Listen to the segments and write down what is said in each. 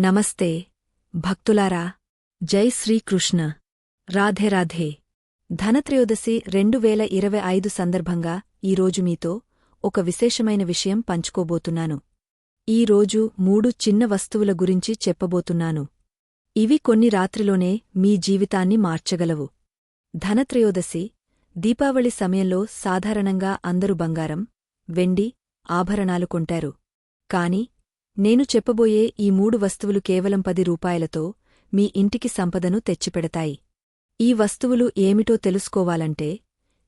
నమస్తే భక్తులారా జై శ్రీకృష్ణ. రాధే రాధే. ధనత్రయోదశి రెండు వేల ఇరవై ఐదు సందర్భంగా ఈరోజు మీతో ఒక విశేషమైన విషయం పంచుకోబోతున్నాను. ఈ రోజు మూడు చిన్న వస్తువుల గురించి చెప్పబోతున్నాను. ఇవి కొన్ని రాత్రిలోనే మీ జీవితాన్ని మార్చగలవు. ధనత్రయోదశి దీపావళి సమయంలో సాధారణంగా అందరూ బంగారం వెండి ఆభరణాలు కొంటారు. కాని నేను చెప్పబోయే ఈ మూడు వస్తువులు కేవలం పది రూపాయలతో మీ ఇంటికి సంపదను తెచ్చిపెడతాయి. ఈ వస్తువులు ఏమిటో తెలుసుకోవాలంటే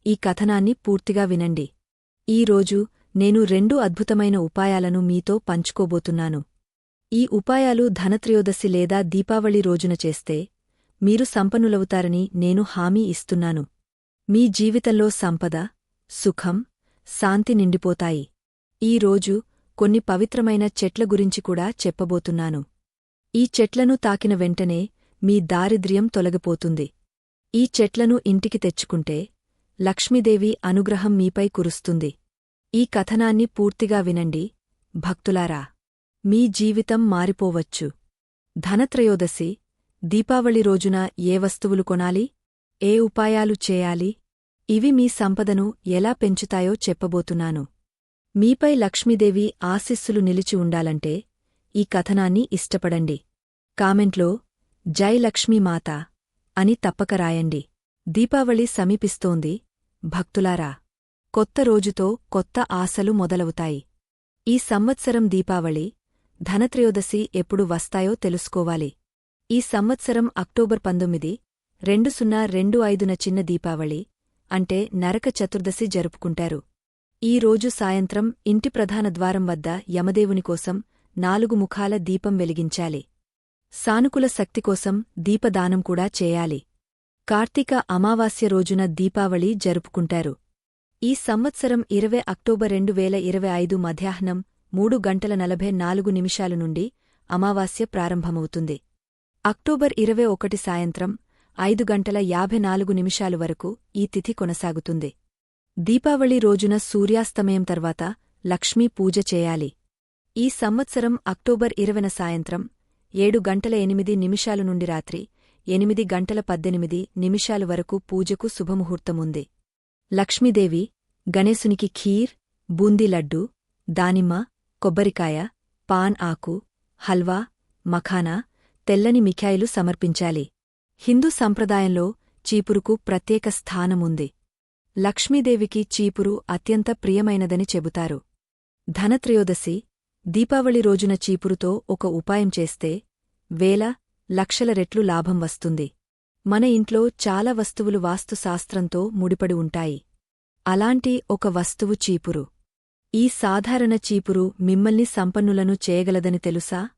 ఈ కథనాన్ని పూర్తిగా వినండి. ఈ రోజు నేను రెండు అద్భుతమైన ఉపాయాలను మీతో పంచుకోబోతున్నాను. ఈ ఉపాయాలు ధనత్రయోదశి లేదా దీపావళి రోజున చేస్తే మీరు సంపన్నులవుతారని నేను హామీ ఇస్తున్నాను. మీ జీవితంలో సంపద సుఖం శాంతి నిండిపోతాయి. ఈ రోజు కొన్ని పవిత్రమైన చెట్ల గురించి కూడా చెప్పబోతున్నాను. ఈ చెట్లను తాకిన వెంటనే మీ దారిద్ర్యం తొలగిపోతుంది. ఈ చెట్లను ఇంటికి తెచ్చుకుంటే లక్ష్మీదేవి అనుగ్రహం మీపై కురుస్తుంది. ఈ కథనాన్ని పూర్తిగా వినండి భక్తులారా. మీ జీవితం మారిపోవచ్చు. ధనత్రయోదశి దీపావళి రోజున ఏ వస్తువులు కొనాలి? ఏ ఉపాయాలు చేయాలి? ఇవి మీ సంపదను ఎలా పెంచుతాయో చెప్పబోతున్నాను. మీపై లక్ష్మీదేవి ఆశిస్సులు నిలిచి ఉండాలంటే ఈ కథనాన్ని ఇష్టపడండి. కామెంట్లో జై లక్ష్మీమాత అని తప్పక రాయండి. దీపావళి సమీపిస్తోంది. భక్తులారా కొత్త రోజుతో కొత్త ఆశలు మొదలవుతాయి. ఈ సంవత్సరం దీపావళి ధనత్రయోదశి ఎప్పుడు వస్తాయో తెలుసుకోవాలి. ఈ సంవత్సరం అక్టోబర్ పంతొమ్మిది రెండు సున్నా రెండు ఐదున చిన్న దీపావళి అంటే నరక చతుర్దశి జరుపుకుంటారు. ఈ రోజు సాయంత్రం ఇంటి ప్రధాన ద్వారం వద్ద యమదేవుని కోసం నాలుగు ముఖాల దీపం వెలిగించాలి. సానుకూల శక్తి కోసం దీపదానం కూడా చేయాలి. కార్తీక అమావాస్య రోజున దీపావళి జరుపుకుంటారు. ఈ సంవత్సరం ఇరవై అక్టోబర్ రెండు వేల ఇరవై ఐదు మధ్యాహ్నం మూడు గంటల నలభై నాలుగు నిమిషాలు నుండి అమావాస్య ప్రారంభమవుతుంది. అక్టోబర్ ఇరవై ఒకటి సాయంత్రం ఐదు గంటల యాభై నాలుగు నిమిషాలు వరకు ఈ తిథి కొనసాగుతుంది. దీపావళి రోజున సూర్యాస్తమయం తర్వాత లక్ష్మీ పూజ చేయాలి. ఈ సంవత్సరం అక్టోబర్ ఇరవైన సాయంత్రం ఏడు గంటల ఎనిమిది నిమిషాలు నుండి రాత్రి ఎనిమిది గంటల పద్దెనిమిది నిమిషాలు వరకు పూజకు శుభముహూర్తముంది. లక్ష్మీదేవి గణేశునికి ఖీర్ బూందీ లడ్డు దానిమ్మ కొబ్బరికాయ పాన్ ఆకు హల్వా మఖానా తెల్లని మిఠాయిలు సమర్పించాలి. హిందూ సంప్రదాయంలో చీపురుకు ప్రత్యేక స్థానముంది. లక్ష్మీదేవికి చీపురు అత్యంత ప్రియమైనదని చెబుతారు. ధనత్రయోదశి దీపావళి రోజున చీపురుతో ఒక ఉపాయం చేస్తే వేల లక్షల రెట్లు లాభం వస్తుంది. మన ఇంట్లో చాలా వస్తువులు వాస్తుశాస్త్రంతో ముడిపడి ఉంటాయి. అలాంటి ఒక వస్తువు చీపురు. ఈ సాధారణ చీపురు మిమ్మల్ని సంపన్నులను చేయగలదని తెలుసా?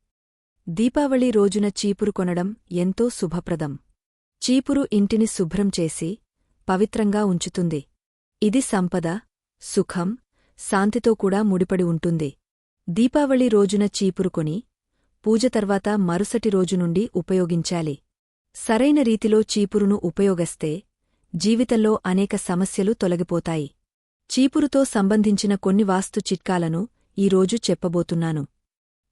దీపావళి రోజున చీపురు కొనడం ఎంతో శుభప్రదం. చీపురు ఇంటిని శుభ్రం చేసి పవిత్రంగా ఉంచుతుంది. ఇది సంపద సుఖం శాంతితో కూడా ముడిపడి ఉంటుంది. దీపావళి రోజున చీపురుకొని పూజ తర్వాత మరుసటి రోజు నుండి ఉపయోగించాలి. సరైన రీతిలో చీపురును ఉపయోగస్తే జీవితంలో అనేక సమస్యలు తొలగిపోతాయి. చీపురుతో సంబంధించిన కొన్ని వాస్తు చిట్కాలను ఈరోజు చెప్పబోతున్నాను.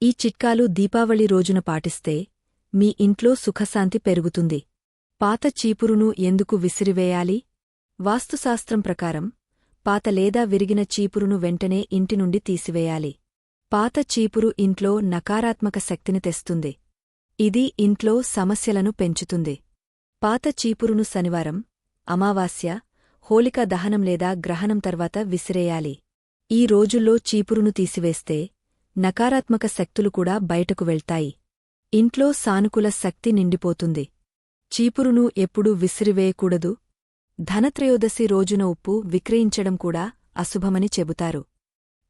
ఈ చిట్కాలు దీపావళి రోజున పాటిస్తే మీ ఇంట్లో సుఖశాంతి పెరుగుతుంది. పాత చీపురును ఎందుకు విసిరివేయాలి? వాస్తుశాస్త్రం ప్రకారం పాత లేదా విరిగిన చీపురును వెంటనే ఇంటి నుండి తీసివేయాలి. పాత చీపురు ఇంట్లో నకారాత్మక శక్తిని తెస్తుంది. ఇది ఇంట్లో సమస్యలను పెంచుతుంది. పాత చీపురును శనివారం అమావాస్య హోలికా దహనం లేదా గ్రహణం తర్వాత విసిరేయాలి. ఈ రోజుల్లో చీపురును తీసివేస్తే నకారాత్మక శక్తులు కూడా బయటకు వెళ్తాయి. ఇంట్లో సానుకూల శక్తి నిండిపోతుంది. చీపురును ఎప్పుడూ విసిరివేయకూడదు. ధనత్రయోదశి రోజున ఉప్పు విక్రయించడం కూడా అశుభమని చెబుతారు.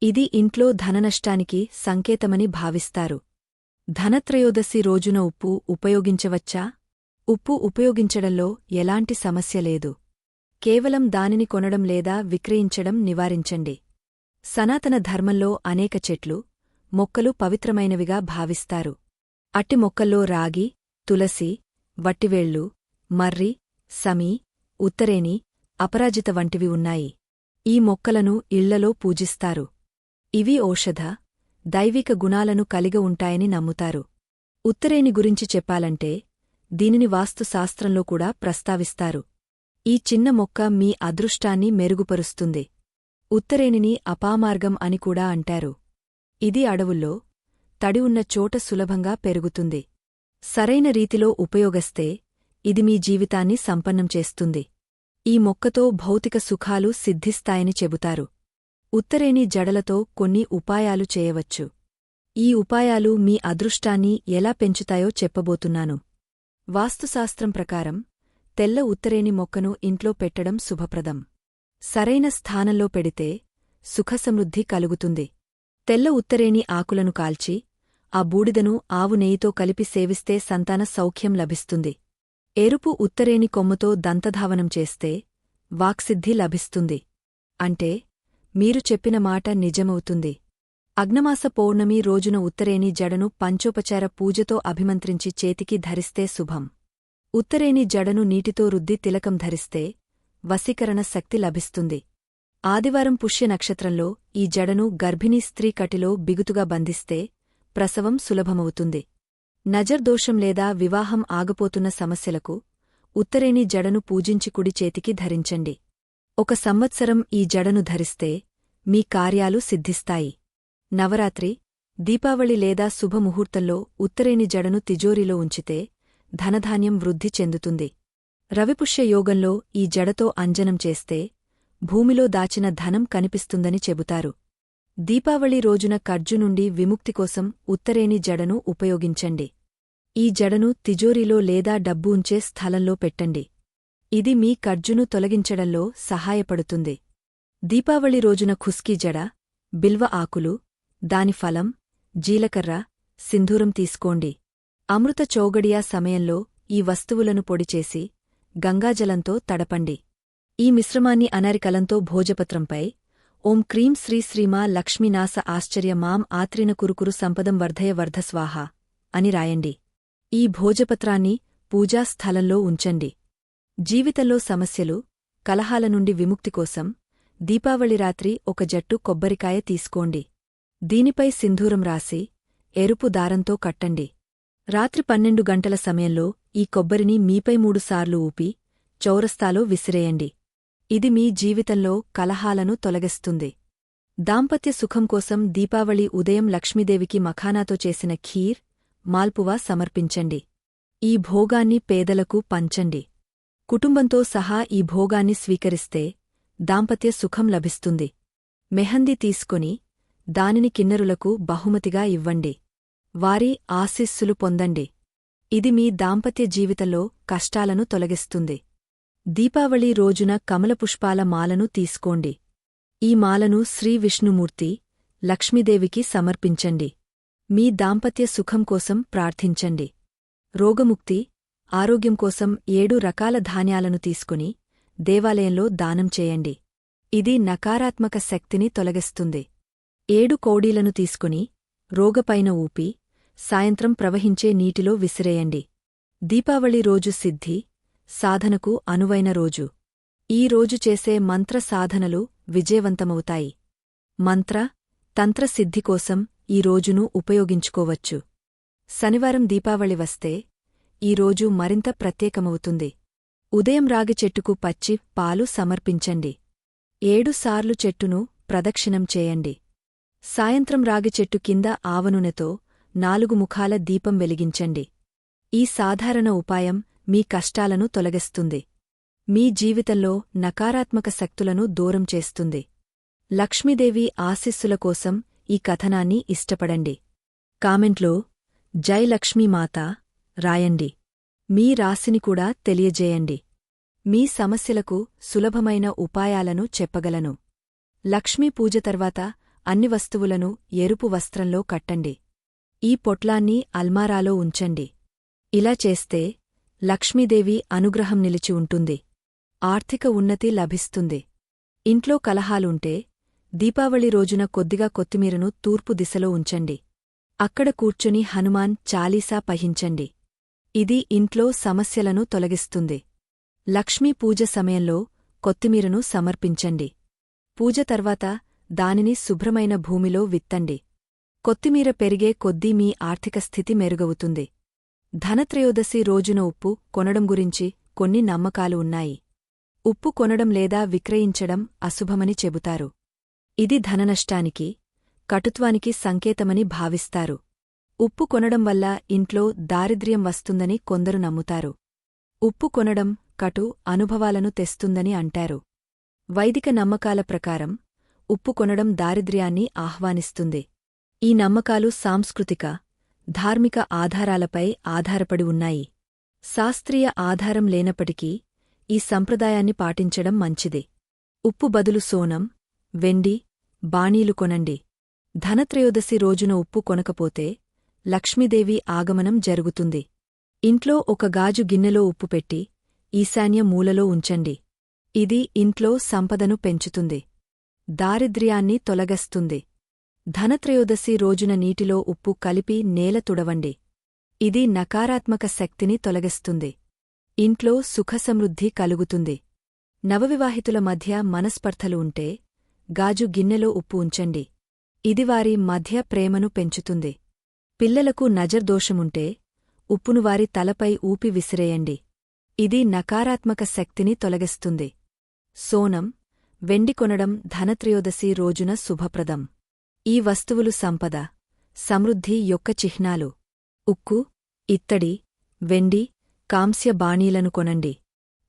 ఇది ఇంట్లో ధననష్టానికి సంకేతమని భావిస్తారు. ధనత్రయోదశి రోజున ఉప్పు ఉపయోగించవచ్చా? ఉప్పు ఉపయోగించడంలో ఎలాంటి సమస్య లేదు. కేవలం దానిని కొనడం లేదా విక్రయించడం నివారించండి. సనాతన ధర్మంలో అనేక చెట్లు మొక్కలు పవిత్రమైనవిగా భావిస్తారు. అట్టి మొక్కల్లో రాగి తులసి వట్టివేళ్ళు మర్రి సమీ ఉత్తరేని అపరాజిత వంటివి ఉన్నాయి. ఈ మొక్కలను ఇళ్ళలో పూజిస్తారు. ఇవి ఔషధ దైవిక గుణాలను కలిగి ఉంటాయని నమ్ముతారు. ఉత్తరేణి గురించి చెప్పాలంటే దీనిని వాస్తుశాస్త్రంలో కూడా ప్రస్తావిస్తారు. ఈ చిన్న మొక్క మీ అదృష్టాన్ని మెరుగుపరుస్తుంది. ఉత్తరేణిని అపామార్గం అని కూడా అంటారు. ఇది అడవుల్లో తడి ఉన్న చోట సులభంగా పెరుగుతుంది. సరైన రీతిలో ఉపయోగస్తే ఇది మీ జీవితాన్ని సంపన్నం చేస్తుంది. ఈ మొక్కతో భౌతిక సుఖాలు సిద్ధిస్తాయని చెబుతారు. ఉత్తరేణి జడలతో కొన్ని ఉపాయాలు చేయవచ్చు. ఈ ఉపాయాలు మీ అదృష్టాన్ని ఎలా పెంచుతాయో చెప్పబోతున్నాను. వాస్తుశాస్త్రం ప్రకారం తెల్ల ఉత్తరేణి మొక్కను ఇంట్లో పెట్టడం శుభప్రదం. సరైన స్థానంలో పెడితే సుఖసమృద్ధి కలుగుతుంది. తెల్ల ఉత్తరేణి ఆకులను కాల్చి ఆ బూడిదను ఆవు నెయ్యితో కలిపి సేవిస్తే సంతాన సౌఖ్యం లభిస్తుంది. ఎరుపు ఉత్తరేణి కొమ్ముతో దంతధావనం చేస్తే వాక్సిద్ధి లభిస్తుంది. అంటే మీరు చెప్పిన మాట నిజమవుతుంది. అగ్నమాస పౌర్ణమి రోజున ఉత్తరేణి జడను పంచోపచార పూజతో అభిమంత్రించి చేతికి ధరిస్తే శుభం. ఉత్తరేణి జడను నీటితో రుద్ది తిలకం ధరిస్తే వశీకరణ శక్తి లభిస్తుంది. ఆదివారం పుష్య నక్షత్రంలో ఈ జడను గర్భిణీ స్త్రీ కటిలో బిగుతుగా బంధిస్తే ప్రసవం సులభమవుతుంది. నజర్దోషం లేదా వివాహం ఆగపోతున్న సమస్యలకు ఉత్తరేణి జడను పూజించి కుడి చేతికి ధరించండి. ఒక సంవత్సరం ఈ జడను ధరిస్తే మీ కార్యాలు సిద్ధిస్తాయి. నవరాత్రి దీపావళి లేదా శుభముహూర్తంలో ఉత్తరేణి జడను తిజోరీలో ఉంచితే ధనధాన్యం వృద్ధి చెందుతుంది. రవిపుష్య యోగంలో ఈ జడతో అంజనం చేస్తే భూమిలో దాచిన ధనం కనిపిస్తుందని చెబుతారు. దీపావళి రోజున కర్జు నుండి విముక్తి కోసం ఉత్తరేణి జడను ఉపయోగించండి. ఈ జడను తిజోరీలో లేదా డబ్బు ఉంచే స్థలంలో పెట్టండి. ఇది మీ కర్జును తొలగించడంలో సహాయపడుతుంది. దీపావళి రోజున ఖుస్కీ జడ బిల్వ ఆకులు దాని ఫలం జీలకర్ర సింధూరం తీసుకోండి. అమృత చౌగడియా సమయంలో ఈ వస్తువులను పొడిచేసి గంగాజలంతో తడపండి. ఈ మిశ్రమాన్ని అనరికలంతో భోజపత్రంపై ఓం క్రీం శ్రీ శ్రీమా లక్ష్మీనాస ఆశ్చర్య మాం ఆత్రిన కురుకురు సంపదం వర్ధయ వర్ధస్వాహ అని రాయండి. ఈ భోజపత్రాన్ని పూజాస్థలంలో ఉంచండి. జీవితంలో సమస్యలు కలహాల నుండి విముక్తి కోసం దీపావళి రాత్రి ఒక జట్టు కొబ్బరికాయ తీసుకోండి. దీనిపై సింధూరం రాసి ఎరుపు దారంతో కట్టండి. రాత్రి పన్నెండు గంటల సమయంలో ఈ కొబ్బరిని మీపై మూడుసార్లు ఊపి చౌరస్తాలో విసిరేయండి. ఇది మీ జీవితంలో కలహాలను తొలగిస్తుంది. దాంపత్య సుఖం కోసం దీపావళి ఉదయం లక్ష్మీదేవికి మఖానాతో చేసిన ఖీర్ మాల్పువా సమర్పించండి. ఈ భోగాన్ని పేదలకు పంచండి. కుటుంబంతో సహా ఈ భోగాన్ని స్వీకరిస్తే దాంపత్య సుఖం లభిస్తుంది. మెహందీ తీసుకొని దానిని కిన్నరులకు బహుమతిగా ఇవ్వండి. వారి ఆశీస్సులు పొందండి. ఇది మీ దాంపత్య జీవితంలో కష్టాలను తొలగిస్తుంది. దీపావళి రోజున కమలపుష్పాల మాలను తీసుకోండి. ఈ మాలను శ్రీ విష్ణుమూర్తి లక్ష్మీదేవికి సమర్పించండి. మీ దాంపత్య సుఖం కోసం ప్రార్థించండి. రోగముక్తి ఆరోగ్యం కోసం ఏడు రకాల ధాన్యాలను తీసుకుని దేవాలయంలో దానం చేయండి. ఇది నకారాత్మక శక్తిని తొలగిస్తుంది. ఏడు కౌడీలను తీసుకుని రోగపైన ఊపి సాయంత్రం ప్రవహించే నీటిలో విసిరేయండి. దీపావళి రోజు సిద్ధి సాధనకు అనువైన రోజు. ఈ రోజు చేసే మంత్ర సాధనలు విజయవంతమవుతాయి. మంత్ర తంత్ర సిద్ధి కోసం ఈ రోజును ఉపయోగించుకోవచ్చు. శనివారం దీపావళి వస్తే ఈ రోజు మరింత ప్రత్యేకమవుతుంది. ఉదయం రాగి చెట్టుకు పచ్చి పాలు సమర్పించండి. ఏడుసార్లు చెట్టును ప్రదక్షిణం చేయండి. సాయంత్రం రాగి చెట్టు కింద ఆవనునెతో నాలుగు ముఖాల దీపం వెలిగించండి. ఈ సాధారణ ఉపాయం మీ కష్టాలను తొలగిస్తుంది. మీ జీవితంలో నకారాత్మక శక్తులను దూరం చేస్తుంది. లక్ష్మీదేవి ఆశీస్సుల కోసం ఈ కథనాన్ని ఇష్టపడండి. కామెంట్లో జై లక్ష్మీమాత రాయండి. మీ రాశిని కూడా తెలియజేయండి. మీ సమస్యలకు సులభమైన ఉపాయాలను చెప్పగలను. లక్ష్మీ పూజ తర్వాత అన్ని వస్తువులను ఎరుపు వస్త్రంలో కట్టండి. ఈ పొట్లాన్ని అల్మారాలో ఉంచండి. ఇలా చేస్తే లక్ష్మీదేవి అనుగ్రహం నిలిచి ఉంటుంది. ఆర్థిక ఉన్నతి లభిస్తుంది. ఇంట్లో కలహాలుంటే దీపావళి రోజున కొద్దిగా కొత్తిమీరను తూర్పు దిశలో ఉంచండి. అక్కడ కూర్చుని హనుమాన్ చాలీసా పహించండి ఇది ఇంట్లో సమస్యలను తొలగిస్తుంది. లక్ష్మీ పూజ సమయంలో కొత్తిమీరను సమర్పించండి. పూజ తర్వాత దానిని శుభ్రమైన భూమిలో విత్తండి. కొత్తిమీర పెరిగే కొద్దీ మీ ఆర్థిక స్థితి మెరుగవుతుంది. ధనత్రయోదశి రోజున ఉప్పు కొనడం గురించి కొన్ని నమ్మకాలు ఉన్నాయి. ఉప్పు కొనడం లేదా విక్రయించడం అశుభమని చెబుతారు. ఇది ధననష్టానికి కటుత్వానికి సంకేతమని భావిస్తారు. ఉప్పు కొనడం వల్ల ఇంట్లో దారిద్ర్యం వస్తుందని కొందరు నమ్ముతారు. ఉప్పు కొనడం కటు అనుభవాలను తెస్తుందని అంటారు. వైదిక నమ్మకాల ప్రకారం ఉప్పు కొనడం దారిద్ర్యాన్ని ఆహ్వానిస్తుంది. ఈ నమ్మకాలు సాంస్కృతిక ధార్మిక ఆధారాలపై ఆధారపడి ఉన్నాయి. శాస్త్రీయ ఆధారం లేనప్పటికీ ఈ సంప్రదాయాన్ని పాటించడం మంచిది. ఉప్పు బదులు సోనం వెండి బాణీలు కొనండి. ధనత్రయోదశి రోజున ఉప్పు కొనకపోతే లక్ష్మీదేవి ఆగమనం జరుగుతుంది. ఇంట్లో ఒక గాజు గిన్నెలో ఉప్పు పెట్టి ఈశాన్య మూలలో ఉంచండి. ఇది ఇంట్లో సంపదను పెంచుతుంది. దారిద్ర్యాన్ని తొలగస్తుంది. ధనత్రయోదశి రోజున నీటిలో ఉప్పు కలిపి నేల తుడవండి. ఇది నకారాత్మక శక్తిని తొలగిస్తుంది. ఇంట్లో సుఖసమృద్ధి కలుగుతుంది. నవవివాహితుల మధ్య మనస్పర్ధలు ఉంటే గాజు గిన్నెలో ఉప్పు ఉంచండి. ఇది వారి మధ్య ప్రేమను పెంచుతుంది. పిల్లలకు నజర్దోషముంటే ఉప్పును వారి తలపై ఊపి విసిరేయండి. ఇది నకారాత్మక శక్తిని తొలగిస్తుంది. సోనం వెండి కొనడం ధనత్రయోదశి రోజున శుభప్రదం. ఈ వస్తువులు సంపద సమృద్ధి యొక్క చిహ్నాలు. ఉక్కు ఇత్తడి వెండి కాంస్య బాణీలను కొనండి.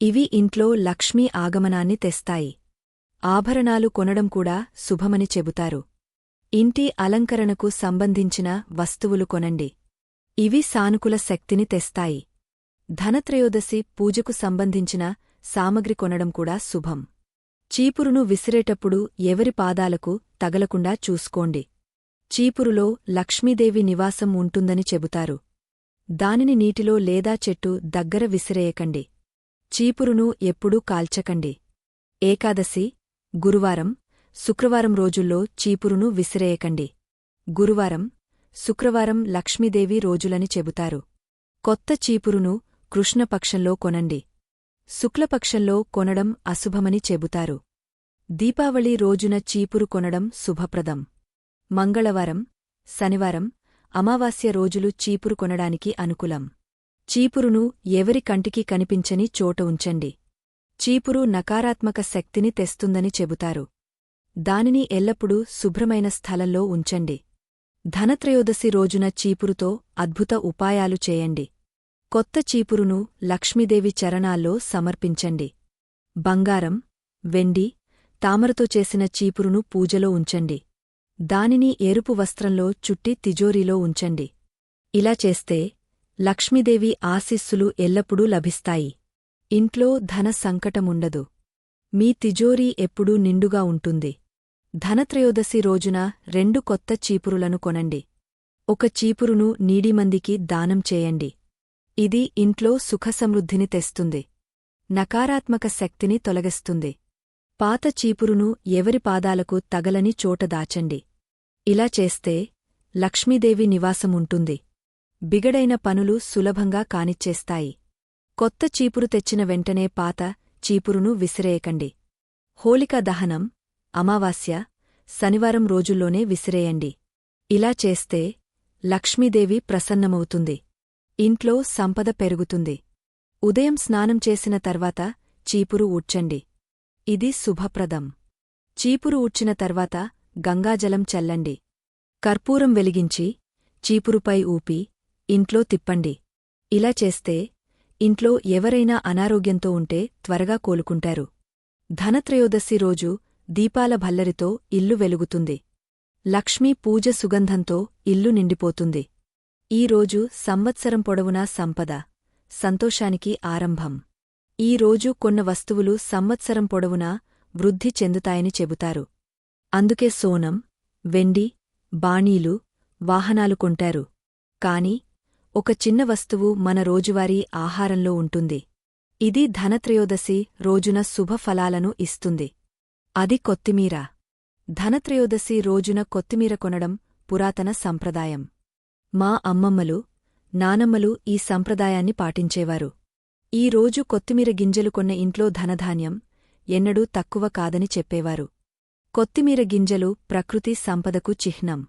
ఇవి ఇంట్లో లక్ష్మీ ఆగమనాన్ని తెస్తాయి. ఆభరణాలు కొనడం కూడా శుభమని చెబుతారు. ఇంటి అలంకరణకు సంబంధించిన వస్తువులు కొనండి. ఇవి సానుకూల శక్తిని తెస్తాయి. ధనత్రయోదశి పూజకు సంబంధించిన సామగ్రి కొనడం కూడా శుభం. చీపురును విసిరేటప్పుడు ఎవరి పాదాలకు తగలకుండా చూసుకోండి. చీపురులో లక్ష్మీదేవి నివాసం ఉంటుందని చెబుతారు. దానిని నీటిలో లేదా చెట్టు దగ్గర విసిరేయకండి. చీపురును ఎప్పుడూ కాల్చకండి. ఏకాదశి గురువారం శుక్రవారం రోజుల్లో చీపురును విసిరేయకండి. గురువారం శుక్రవారం లక్ష్మీదేవి రోజులని చెబుతారు. కొత్త చీపురును కృష్ణపక్షంలో కొనండి. శుక్లపక్షంలో కొనడం అశుభమని చెబుతారు. దీపావళి రోజున చీపురు కొనడం శుభప్రదం. మంగళవారం శనివారం అమావాస్య రోజులు చీపురు కొనడానికి అనుకూలం. చీపురును ఎవరి కంటికి కనిపించని చోట ఉంచండి. చీపురు నకారాత్మక శక్తిని తెస్తుందని చెబుతారు. దానిని ఎల్లప్పుడూ శుభ్రమైన స్థలంలో ఉంచండి. ధనత్రయోదశి రోజున చీపురుతో అద్భుత ఉపాయాలు చేయండి. కొత్త చీపురును లక్ష్మీదేవి చరణాల్లో సమర్పించండి. బంగారం వెండి తామరతో చేసిన చీపురును పూజలో ఉంచండి. దానిని ఎరుపు వస్త్రంలో చుట్టి తిజోరీలో ఉంచండి. ఇలా చేస్తే లక్ష్మీదేవి ఆశీస్సులు ఎల్లప్పుడూ లభిస్తాయి. ఇంట్లో ధన సంకటముండదు. మీ తిజోరీ ఎప్పుడూ నిండుగా ఉంటుంది. ధనత్రయోదశి రోజున రెండు కొత్త చీపురులను కొనండి. ఒక చీపురును నీడిమందికి దానం చేయండి. ఇది ఇంట్లో సుఖసమృద్ధిని తెస్తుంది. నకారాత్మక శక్తిని తొలగిస్తుంది. పాత చీపురును ఎవరి పాదాలకు తగలని చోట దాచండి. ఇలా చేస్తే లక్ష్మీదేవి నివాసముంటుంది బిగడైన పనులు సులభంగా కానిచ్చేస్తాయి. కొత్త చీపురు తెచ్చిన వెంటనే పాత చీపురును విసిరేయకండి. హోళికా దహనం అమావాస్య శనివారం రోజుల్లోనే విసిరేయండి. ఇలా చేస్తే లక్ష్మీదేవి ప్రసన్నమవుతుంది. ఇంట్లో సంపద పెరుగుతుంది. ఉదయం స్నానం చేసిన తర్వాత చీపురు ఊడ్చండి. ఇది శుభప్రదం. చీపురు ఊడ్చిన తర్వాత గంగాజలం చల్లండి. కర్పూరం వెలిగించి చీపురుపై ఊపి ఇంట్లో తిప్పండి. ఇలా చేస్తే ఇంట్లో ఎవరైనా అనారోగ్యంతో ఉంటే త్వరగా కోలుకుంటారు. ధనత్రయోదశి రోజు దీపాల భల్లరితో ఇల్లు వెలుగుతుంది. లక్ష్మీ పూజ సుగంధంతో ఇల్లు నిండిపోతుంది. ఈరోజు సంవత్సరం పొడవునా సంపద సంతోషానికి ఆరంభం. ఈ రోజు కొన్న వస్తువులు సంవత్సరం పొడవునా వృద్ధి చెందుతాయని చెబుతారు. అందుకే సోనం వెండి బాణీలు వాహనాలు కొంటారు. కాని ఒక చిన్న వస్తువు మన రోజువారీ ఆహారంలో ఉంటుంది. ఇది ధనత్రయోదశి రోజున శుభఫలాలను ఇస్తుంది. అది కొత్తిమీర. ధనత్రయోదశి రోజున కొత్తిమీర కొనడం పురాతన సంప్రదాయం. మా అమ్మమ్మలు నానమ్మలు ఈ సంప్రదాయాన్ని పాటించేవారు. ఈ రోజు కొత్తిమీర గింజలు కొన్న ఇంట్లో ధనధాన్యం ఎన్నడూ తక్కువ కాదని చెప్పేవారు. కొత్తిమీర గింజలు ప్రకృతి సంపదకు చిహ్నం.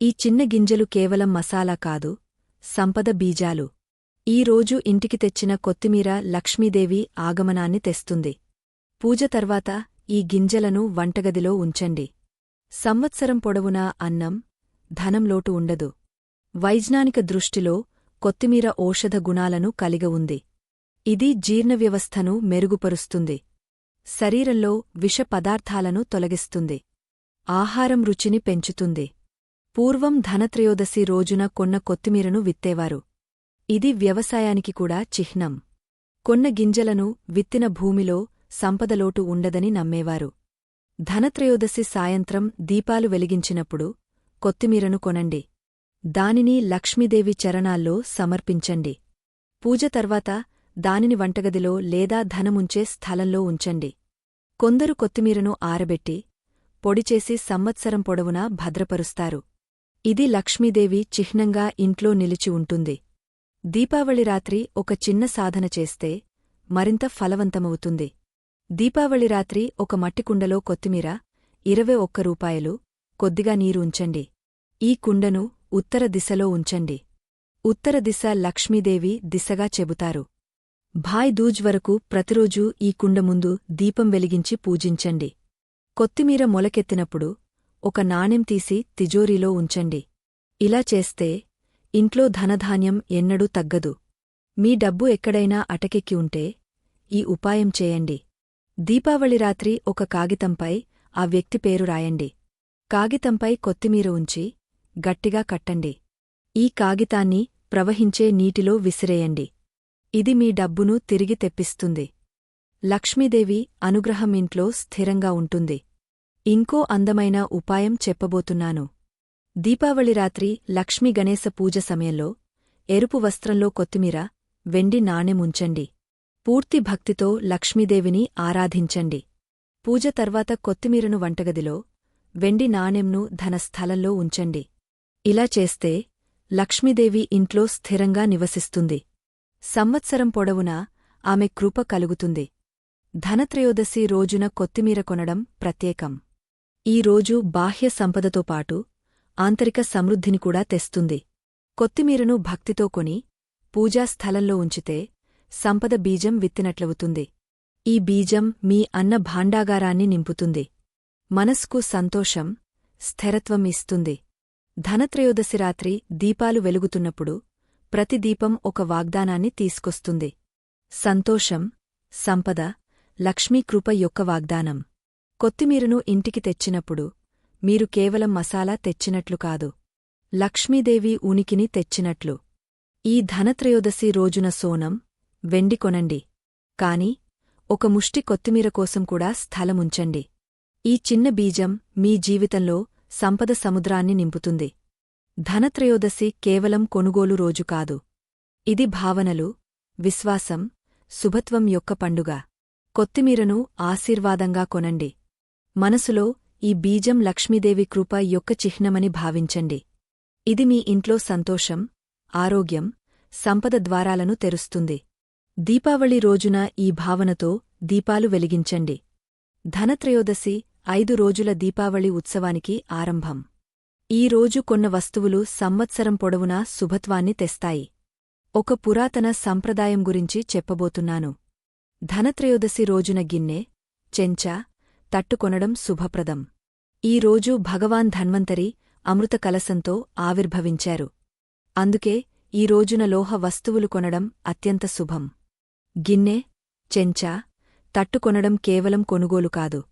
ఈ చిన్న గింజలు కేవలం మసాలా కాదు సంపద బీజాలు. ఈ రోజు ఇంటికి తెచ్చిన కొత్తిమీర లక్ష్మీదేవి ఆగమనాన్ని తెస్తుంది. పూజ తర్వాత ఈ గింజలను వంటగదిలో ఉంచండి. సంవత్సరం పొడవునా అన్నం ధనం లోటు ఉండదు. వైజ్ఞానిక దృష్టిలో కొత్తిమీర ఔషధ గుణాలను కలిగ ఉంది. ఇది జీర్ణవ్యవస్థను మెరుగుపరుస్తుంది. శరీరంలో విష పదార్థాలను తొలగిస్తుంది. ఆహారం రుచిని పెంచుతుంది. పూర్వం ధనత్రయోదశి రోజున కొన్న కొత్తిమీరను విత్తేవారు. ఇది వ్యవసాయానికి కూడా చిహ్నం. కొన్న గింజలను విత్తిన భూమిలో సంపదలోటు ఉండదని నమ్మేవారు. ధనత్రయోదశి సాయంత్రం దీపాలు వెలిగించినప్పుడు కొత్తిమీరను కొనండి. దానిని లక్ష్మీదేవి చరణాల్లో సమర్పించండి. పూజ తర్వాత దానిని వంటగదిలో లేదా ధనముంచే స్థలంలో ఉంచండి. కొందరు కొత్తిమీరను ఆరబెట్టి పొడిచేసి సంవత్సరం పొడవునా భద్రపరుస్తారు. ఇది లక్ష్మీదేవి చిహ్నంగా ఇంట్లో నిలిచి ఉంటుంది. దీపావళి రాత్రి ఒక చిన్న సాధన చేస్తే మరింత ఫలవంతమవుతుంది. దీపావళి రాత్రి ఒక మట్టికుండలో కొత్తిమీర ఇరవై ఒక్క రూపాయలు కొద్దిగా నీరు ఉంచండి. ఈ కుండను ఉత్తర దిశలో ఉంచండి. ఉత్తర దిశ లక్ష్మీదేవి దిశగా చెబుతారు. భాయ్ దూజ్ వరకు ప్రతిరోజూ ఈ కుండ ముందు దీపం వెలిగించి పూజించండి. కొత్తిమీర మొలకెత్తినప్పుడు ఒక నాణెం తీసి తిజోరీలో ఉంచండి. ఇలా చేస్తే ఇంట్లో ధనధాన్యం ఎన్నడూ తగ్గదు. మీ డబ్బు ఎక్కడైనా అటకెక్కి ఉంటే ఈ ఉపాయం చేయండి. దీపావళి రాత్రి ఒక కాగితంపై ఆ వ్యక్తి పేరు రాయండి. కాగితంపై కొత్తిమీర ఉంచి గట్టిగా కట్టండి. ఈ కాగితాన్ని ప్రవహించే నీటిలో విసిరేయండి. ఇది మీ డబ్బును తిరిగి తెప్పిస్తుంది. లక్ష్మీదేవి అనుగ్రహం ఇంట్లో స్థిరంగా ఉంటుంది. ఇంకో అందమైన ఉపాయం చెప్పబోతున్నాను. దీపావళి రాత్రి లక్ష్మీ గణేశ పూజ సమయంలో ఎరుపు వస్త్రంలో కొత్తిమీర వెండి నాణెముంచండి పూర్తి భక్తితో లక్ష్మీదేవిని ఆరాధించండి. పూజ తర్వాత కొత్తిమీరను వంటగదిలో వెండి నాణెంను ధనస్థలంలో ఉంచండి. ఇలా చేస్తే లక్ష్మీదేవి ఇంట్లో స్థిరంగా నివసిస్తుంది. సంవత్సరం పొడవునా ఆమె కృప కలుగుతుంది. ధనత్రయోదశి రోజున కొత్తిమీర కొనడం ప్రత్యేకం. ఈ రోజు బాహ్య సంపదతో పాటు ఆంతరిక సమృద్ధిని కూడా తెస్తుంది. కొత్తిమీరను భక్తితో కొని పూజాస్థలంలో ఉంచితే సంపద బీజం విత్తినట్లవుతుంది. ఈ బీజం మీ అన్న భాండాగారాన్ని నింపుతుంది. మనస్కు సంతోషం స్థిరత్వం ఇస్తుంది. ధనత్రయోదశి రాత్రి దీపాలు వెలుగుతున్నప్పుడు ప్రతి దీపం ఒక వాగ్దానాన్ని తీసుకొస్తుంది. సంతోషం సంపద లక్ష్మీకృప యొక్క వాగ్దానం. కొత్తిమీరను ఇంటికి తెచ్చినప్పుడు మీరు కేవలం మసాలా తెచ్చినట్లు కాదు లక్ష్మీదేవి ఉనికిని తెచ్చినట్లు. ఈ ధనత్రయోదశి రోజున సోనం వెండి కొనండి. కాని ఒక ముష్టి కొత్తిమీర కోసం కూడా స్థలముంచండి. ఈ చిన్న బీజం మీ జీవితంలో సంపద సముద్రాన్ని నింపుతుంది. ధనత్రయోదశి కేవలం కొనుగోలు రోజు కాదు. ఇది భావనలు విశ్వాసం శుభత్వం యొక్క పండుగ. కొత్తిమీరను ఆశీర్వాదంగా కొనండి. మనసులో ఈ బీజం లక్ష్మీదేవి కృప యొక్క చిహ్నమని భావించండి. ఇది మీ ఇంట్లో సంతోషం ఆరోగ్యం సంపద ద్వారాలను తెరుస్తుంది. దీపావళి రోజున ఈ భావనతో దీపాలు వెలిగించండి. ధనత్రయోదశి ఐదు రోజుల దీపావళి ఉత్సవానికి ఆరంభం. ఈ రోజు కొన్న వస్తువులు సంవత్సరం పొడవునా శుభత్వాన్ని తెస్తాయి. ఒక పురాతన సంప్రదాయం గురించి చెప్పబోతున్నాను. ధనత్రయోదశి రోజున గిన్నె చెంచా తట్టుకొనడం శుభప్రదం. ఈ రోజు భగవాన్ ధన్వంతరి అమృత కలసంతో ఆవిర్భవించారు. అందుకే ఈ రోజున లోహ వస్తువులు కొనడం అత్యంత శుభం. గిన్నె చెంచా తట్టుకొనడం కేవలం కొనుగోలు కాదు.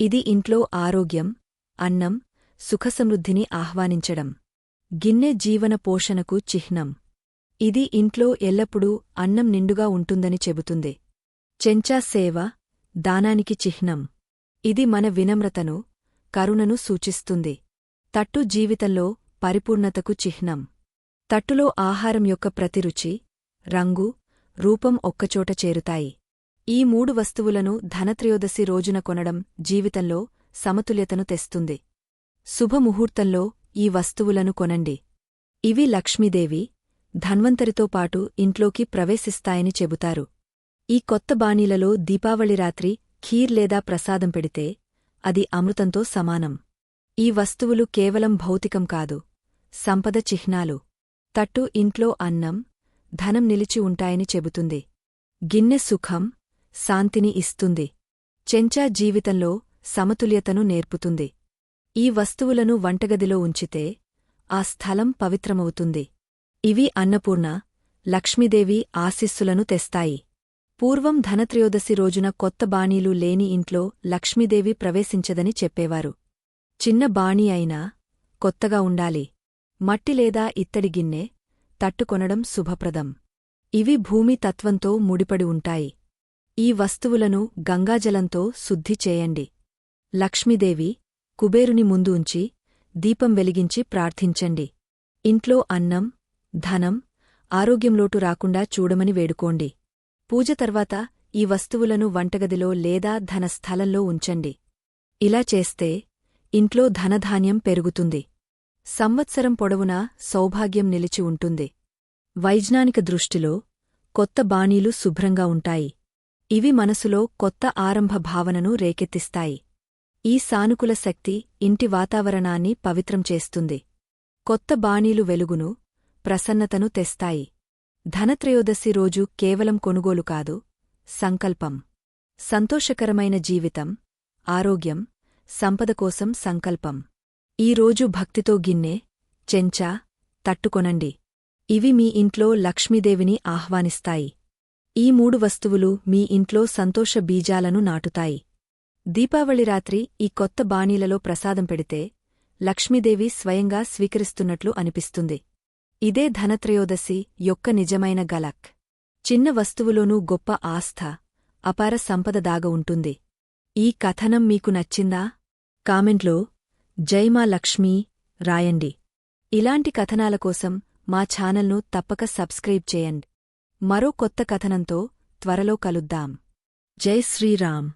ఇది ఇంట్లో ఆరోగ్యం అన్నం సుఖసమృద్ధిని ఆహ్వానించడం. గిన్నె జీవన పోషణకు చిహ్నం. ఇది ఇంట్లో ఎల్లప్పుడూ అన్నం నిండుగా ఉంటుందని చెబుతుంది. చెంచా సేవ దానానికి చిహ్నం. ఇది మన వినమ్రతను కరుణను సూచిస్తుంది. తట్టు జీవితంలో పరిపూర్ణతకు చిహ్నం. తట్టులో ఆహారం యొక్క ప్రతిరుచి రంగు రూపం ఒక్కచోట చేరుతాయి. ఈ మూడు వస్తువులను ధనత్రయోదశి రోజున కొనడం జీవితంలో సమతుల్యతను తెస్తుంది. శుభముహూర్తంలో ఈ వస్తువులను కొనండి. ఇవి లక్ష్మీదేవి ధన్వంతరితో పాటు ఇంట్లోకి ప్రవేశిస్తాయని చెబుతారు. ఈ కొత్త బాణీలలో దీపావళి రాత్రి ఖీర్ లేదా ప్రసాదం పెడితే అది అమృతంతో సమానం. ఈ వస్తువులు కేవలం భౌతికం కాదు సంపద చిహ్నాలు. తట్టు ఇంట్లో అన్నం ధనం నిలిచి ఉంటాయని చెబుతుంది. గిన్నె సుఖం శాంతిని ఇస్తుంది. చెంచా జీవితంలో సమతుల్యతను నేర్పుతుంది. ఈ వస్తువులను వంటగదిలో ఉంచితే ఆ స్థలం పవిత్రమవుతుంది. ఇవి అన్నపూర్ణ లక్ష్మీదేవి ఆశీస్సులను తెస్తాయి. పూర్వం ధనత్రయోదశి రోజున కొత్త బాణీలు లేని ఇంట్లో లక్ష్మీదేవి ప్రవేశించదని చెప్పేవారు. చిన్న బాణీ అయినా కొత్తగా ఉండాలి. మట్టి లేదా ఇత్తడి గిన్నె తట్టుకొనడం శుభప్రదం. ఇవి భూమి తత్వంతో ముడిపడి ఉంటాయి. ఈ వస్తువులను గంగాజలంతో శుద్ధి చేయండి. లక్ష్మీదేవి కుబేరుని ముందు ఉంచి దీపం వెలిగించి ప్రార్థించండి. ఇంట్లో అన్నం ధనం ఆరోగ్యంలోటు రాకుండా చూడమని వేడుకోండి. పూజ తర్వాత ఈ వస్తువులను వంటగదిలో లేదా ధన స్థలంలో ఉంచండి. ఇలా చేస్తే ఇంట్లో ధనధాన్యం పెరుగుతుంది. సంవత్సరం పొడవునా సౌభాగ్యం నిలిచి ఉంటుంది. వైజ్ఞానిక దృష్టిలో కొత్త బాణీలు శుభ్రంగా ఉంటాయి. ఇవి మనసులో కొత్త ఆరంభ భావనను రేకెత్తిస్తాయి. ఈ సానుకూల శక్తి ఇంటి వాతావరణాన్ని పవిత్రం చేస్తుంది. కొత్త బాణీలు వెలుగును ప్రసన్నతను తెస్తాయి. ధనత్రయోదశి రోజు కేవలం కొనుగోలు కాదు సంకల్పం. సంతోషకరమైన జీవితం ఆరోగ్యం సంపద కోసం సంకల్పం. ఈ రోజు భక్తితో గిన్నె చెంచా తట్టుకొనండి. ఇవి మీ ఇంట్లో లక్ష్మీదేవిని ఆహ్వానిస్తాయి. ఈ మూడు వస్తువులు మీ ఇంట్లో సంతోష బీజాలను నాటుతాయి. దీపావళి రాత్రి ఈ కొత్త బాణీలలో ప్రసాదం పెడితే లక్ష్మీదేవి స్వయంగా స్వీకరిస్తున్నట్లు అనిపిస్తుంది. ఇదే ధనత్రయోదశి యొక్క నిజమైన గలక్. చిన్న వస్తువులోనూ గొప్ప ఆస్థ అపార సంపద దాగ ఉంటుంది. ఈ కథనం మీకు నచ్చిందా? కామెంట్లో జైమా లక్ష్మీ రాయండి. ఇలాంటి కథనాల కోసం మా ఛానల్ను తప్పక సబ్స్క్రైబ్ చేయండి. మరో కొత్త కథనంతో త్వరలో కలుద్దాం. జై శ్రీరామ్.